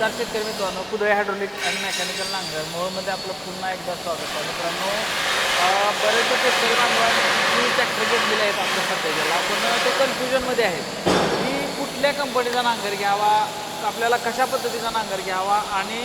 नमस्कार शेतकरी मित्रांनो कुदळे हायड्रोलिक आणि मेकॅनिकल नांगर. मोळमध्ये आपलं पुन्हा एकदा स्वागत आहे. मित्रांनो बरेचसे शेतकरी बांधवांनी ट्रॅक्टर घेतलेले आहेत आपल्या सध्याला पण ते कन्फ्युजनमध्ये आहेत. की कुठल्या कंपनीचा नांगर घ्यावा आपल्याला कशा पद्धतीचा नांगर घ्यावा आणि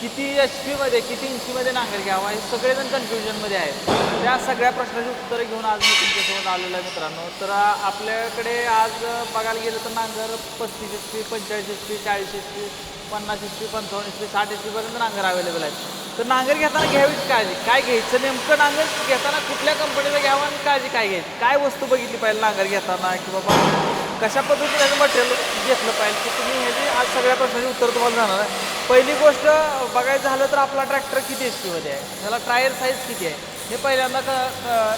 किती एच पीमध्ये किती इंचीमध्ये नांगर घ्यावा हे सगळेजण कन्फ्युजनमध्ये आहेत. त्या सगळ्या प्रश्नाची उत्तरं घेऊन आज मी तुमच्यासोबत आलेलो आहे मित्रांनो. तर आपल्याकडे आज बघायला गेलं तर नांगर पस्तीस एच पी पंचेचाळीस एच पी चाळीस एच पी पन्नास एच पी पंचावन्न एच पी साठ एच पीपर्यंत नांगर अवेलेबल आहेत. तर नांगर घेताना घ्यावीच काळजी. काय घ्यायचं नेमकं नांगर? घेताना कुठल्या कंपनीचं घ्यावं आणि काळजी काय घ्यायची? काय वस्तू बघितली पाहिजे नांगर घेताना की बाबा कशा पद्धतीने त्याचं मटेरियल घेतलं पाहिजे? की तुम्ही ह्याची आज सगळ्या प्रश्नाची उत्तर तुम्हाला जाणार आहे. पहिली गोष्ट बघायचं झालं तर आपला ट्रॅक्टर किती एच पीमध्ये आहे? त्याला टायर साईज किती आहे? हे पहिल्यांदा क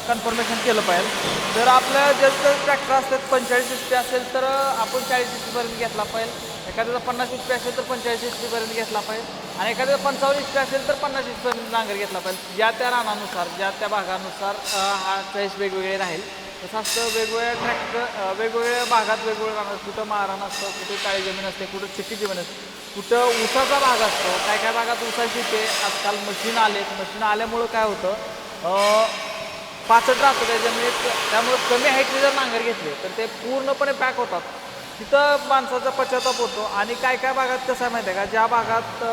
कन्फर्मेशन केलं पाहिजे. जर आपलं जास्त ट्रॅक्टर असतात पंचेचाळीस एच पी असेल तर आपण चाळीस एच पीपर्यंत घेतला पाहिजे. एखाद्याचा पन्नास एच पी असेल तर पंचेचाळीस एच पीपर्यंत घेतला पाहिजे. आणि एखाद्याचा पंचावन्न एच पी असेल तर पन्नास एच पीपर्यंत नांगर घेतला पाहिजे. ज्या त्या रानानुसार ज्या त्या भागानुसार हा चॉईस वेगवेगळे राहील. तसं असतं वेगवेगळ्या ट्रॅक्टर वेगवेगळ्या भागात वेगवेगळं राहणार. कुठं मारण असतं कुठे काळी जमीन असते कुठं चिक्की जमीन असते. कुठं ऊसाचा भाग असतो काय काय भागात ऊसाची ते आजकाल मशीन आले मशीन आल्यामुळं काय होतं? पाचट राहतं त्या जमिनीत त्यामुळं कमी हाईटने जर नांगर घेतले तर ते पूर्णपणे पॅक होतात. तिथं माणसाचा पश्चाताप होतो. आणि काय काय भागात कसं आहे माहिती आहे का? ज्या भागात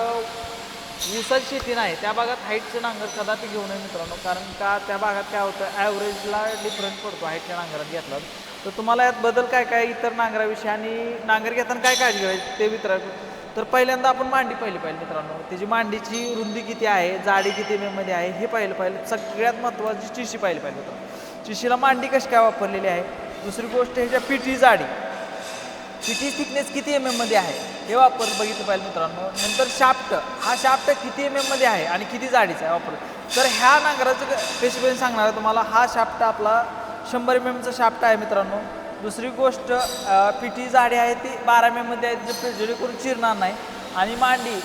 ऊसाची शेती नाही त्या भागात हाईटचे नांगर कदापि घेऊ नये मित्रांनो. कारण का? त्या भागात काय होतं? ॲव्हरेजला डिफरन्स पडतो हाईटच्या नांगरात घेतला तर तुम्हाला यात बदल काय काय इतर नांगराविषयी आणि नांगर घेताना काय काळजी घ्यायची ते मित्र तर पहिल्यांदा आपण मांडी पाहिली पाहिजे मित्रांनो. त्याची मांडीची रुंदी किती आहे जाडी किती एममध्ये आहे हे पाहिलं पाहिजे सगळ्यात महत्त्वाची चिशी पाहिली पाहिजे मित्रांनो चिशीला मांडी कशी काय वापरलेली आहे? दुसरी गोष्ट ह्याच्या पिठी जाडी. पिठी थिकनेस किती एम एममध्ये आहे? हे वापर बघितलं पाहिजे मित्रांनो. नंतर शाफ्ट. हा शाफ्ट किती एम एममध्ये आहे आणि किती जाडीचा आहे वापर. तर ह्या नांगराचं पेशी सांगणार आहे तुम्हाला. हा शाफ्ट आपला शंभर एम एमचा शाफ्ट आहे मित्रांनो. दुसरी गोष्ट पिठी जाडी आहे ती बारा मेमध्ये आहे जे जेणेकरून चिरणार नाही. आणि मांडी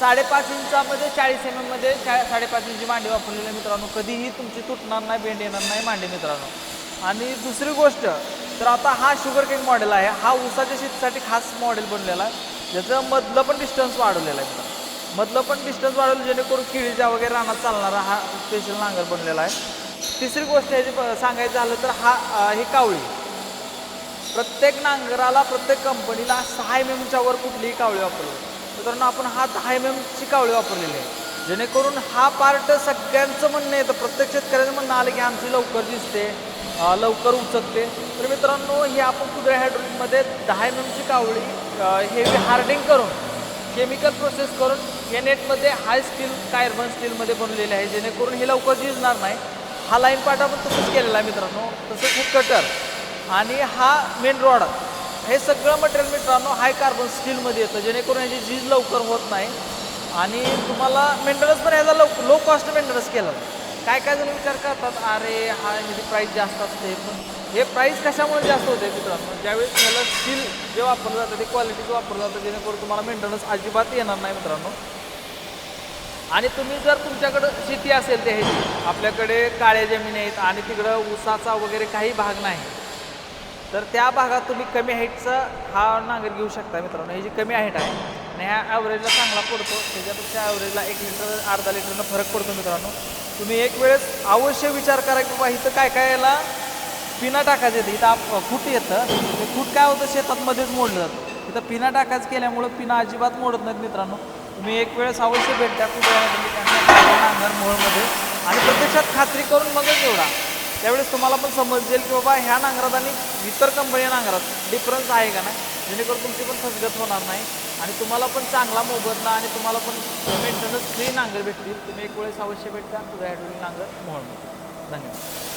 साडेपाच इंचामध्ये चाळीस एम एममध्ये चा साडेपाच इंची मांडी वापरलेली आहे मित्रांनो. कधीही तुमची तुटणार नाही बेंड येणार नाही मांडी मित्रांनो. आणि दुसरी गोष्ट तर आता हा शुगर केक मॉडेल आहे. हा ऊसाच्या शेतीसाठी खास मॉडेल बनलेला आहे. ज्याचं मधलं पण डिस्टन्स वाढवलेलं आहे मित्रांनो. मधलं पण डिस्टन्स वाढवलं जेणेकरून किळीच्या वगैरे रानात चालणारा हा स्पेशल नांगर बनलेला आहे. तिसरी गोष्ट ह्याची प- सांगायचं झालं तर हा ही कावळी. प्रत्येक नांगराला प्रत्येक कंपनीला सहा एम एमच्या वर कुठलीही कावळी वापरली. मित्रांनो आपण हा दहा एम एमची कावळी वापरलेली आहे. जेणेकरून हा पार्ट सगळ्यांचं म्हणणं येतं प्रत्येक शेतकऱ्याचं म्हणणं आलं की आमची लवकर दिसते लवकर उचकते. तर मित्रांनो ही आपण कुदळे हायड्रोलिकमध्ये दहा एम एमची कावळी हे हार्डिंग करून केमिकल प्रोसेस करून हे नेटमध्ये हाय स्टील कार्बन स्टीलमध्ये बनवलेले आहे. जेणेकरून हे लवकर दिसणार नाही. हा लाईन पार्ट आपण तसंच केलेला आहे मित्रांनो. तसंच हे कटर. आणि हा मेन रॉड हे सगळं मटेरियल मित्रांनो हाय कार्बन स्टीलमध्ये येतं. जेणेकरून याची झीज लवकर होत नाही. आणि तुम्हाला मेंटेनन्स पण ह्याचा लव लो कॉस्ट मेंटेनन्स केलं. काय काय जण विचार करतात अरे हा ह्याची प्राईस जास्त असते. पण हे प्राईस कशामुळे जास्त होते मित्रांनो? ज्यावेळेस ह्याला स्टील जे वापरलं जातं ते क्वालिटीचं वापरलं जातं जेणेकरून तुम्हाला मेंटेनन्स अजिबात येणार नाही मित्रांनो. आणि तुम्ही जर तुमच्याकडं शेती असेल ते ह्याची आपल्याकडे काळ्या जमीन आहेत आणि तिकडं ऊसाचा वगैरे काही भाग नाही. तर त्या भागात तुम्ही कमी हाईटचा हा नांगर घेऊ शकता मित्रांनो. हे जी कमी हाईट आहे आणि ह्या ॲव्हरेजला चांगला पडतो. त्याच्यापेक्षा ॲव्हरेजला एक लिटर अर्धा लिटरनं फरक पडतो मित्रांनो. तुम्ही एक वेळेस अवश्य विचार करा की बाबा इथं काय काय याला पिना टाकायचं येतं. इथं आप खूट येतं. ते खूट काय होतं? शेतात मध्येच मोडलं जातं. इथं पिना टाकायचं केल्यामुळं पिना अजिबात मोडत नाहीत मित्रांनो. तुम्ही एक वेळेस अवश्य भेट द्या. कुठे नांगर मोळमध्ये आणि प्रत्यक्षात खात्री करून मगच एवढा त्यावेळेस तुम्हाला पण समजेल की बाबा ह्या नांगरात आणि इतर कंपनी नांगरात डिफरन्स आहे का नाही? जेणेकरून तुमची पण फसगत होणार नाही. आणि तुम्हाला पण चांगला मोबदला आणि तुम्हाला पण मेंटेनन्स फ्री नांगर भेटतील. तुम्ही एक वेळेस अवश्य भेटता. तुझ्या नांगर मोहळमध्ये. धन्यवाद.